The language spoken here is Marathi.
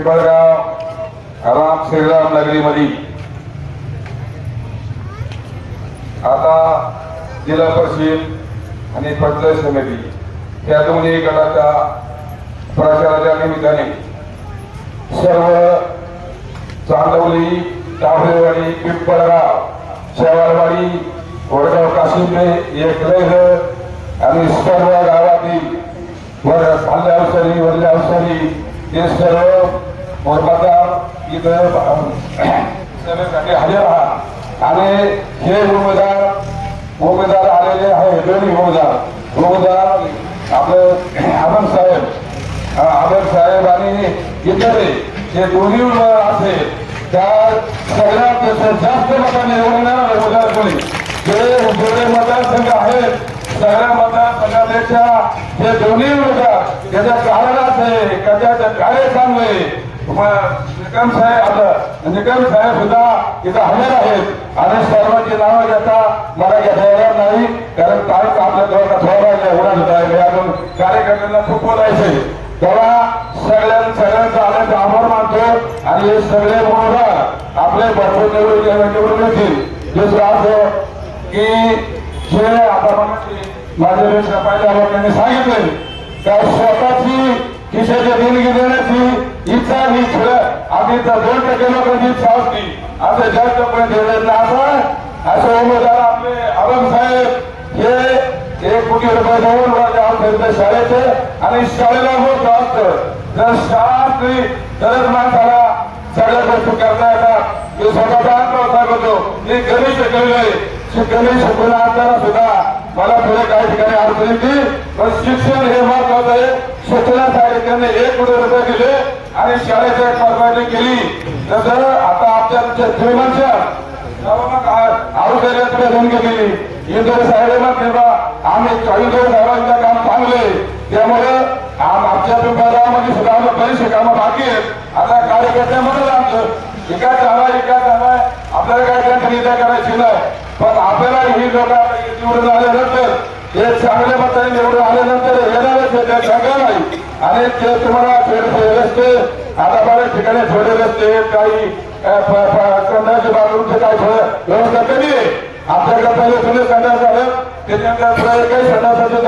पिंपळगाव राम श्रीराम नगरीमध्ये. आता जिल्हा परिषद आणि पंचायत समिती या दोन्ही गटाच्या प्रचाराच्या निमित्ताने सर्व चांदवली टाबरेवाडी पिंपळगाव शेवाळवाडी वडगाव काशिंबे एकलैर आणि सर्व गावातील वर खाल्ल्या अवसरी वरल्या अवसरी हे सर्व मतदार इथं सभेसाठी हजर आहात आणि हे उमेदवार उमेदवार आलेले आहे दोन्ही उमेदवार. उमेदवार आपलं आनंद साहेब. आनंद साहेब आणि इतर जे दोन्ही उमेदवार असेल त्या सगळ्यात जास्त मतांनी निवडणार उमेदवार कोणी? जे जेवढे मतदारसंघ आहेत सगळ्या मतदारसंघाच्या जे दोन्ही उमेदवार त्याचं कारण असे का त्याचं कार्य चांगले निकम साहेब आता. निकम साहेब सुद्धा इथं हजर आहेत. आणि सर्वांची नावं घेता मला घेता येणार नाही. कारण तारीख आपल्या जवळ थोडा एवढा सुद्धा आहे. अजून कार्यकर्त्यांना खूप बोलायचंय तेव्हा सगळ्या सगळ्यांचा आल्याचा आभार मानतो. आणि हे सगळे उमेदवार आपले भरपूर निवडून निवडून येतील. दुसरं असं की जे आता माझे माझ्यापेक्षा पहिल्या त्यांनी सांगितले त्या देशाच्या देणगी देण्याची इच्छा ही खेळ आम्ही तर दोन टक्के लोकांची इच्छा होती असं जास्त पण दिलेलं असं असं उमेदवार आपले आलम साहेब हे एक कोटी रुपये देऊन फिरते शाळेचे आणि शाळेला होत असतं जर शाळा असली तरच माणसाला सगळ्या गोष्टी करता येतात मी स्वतःचा अनुभव सांगतो मी कमी शिकवले शिकवले शिकवून असताना सुद्धा मला पुढे काही ठिकाणी अडचण येते पण शिक्षण हे महत्वाचं आहे. त्यांनी एक कोटी रुपये दिले आणि शाळेची एक परवानगी केली. तसं आता आमच्या श्रीमंत आरोग्याकडे घेऊन गेलेली इंदोर साहेबांना तेव्हा आम्ही इंदोर साहेबांचं काम चांगले. त्यामुळे आमच्या पिंपळगावामध्ये सुद्धा आम्ही बरेचसे कामं बाकी आहेत. आता कार्यकर्त्यामध्ये आमचं एका चांगला एका चांगला आपल्याला काय त्यांची निंदा करायची नाही. पण आपल्याला ही लोक निवडून आल्यानंतर हे चांगल्या मताने निवडून आल्यानंतर येणारच आहे, ते सगळं नाही. आणि ते तुम्हाला छोटे रस्ते आता बऱ्याच ठिकाणी ठेवलेले असते. काही कंदाच्या बाथरूमचे काही व्यवस्था कमी आहे आपल्याकडे पहिले जुने संडास झालं. त्याच्यानंतर काही संडासाचे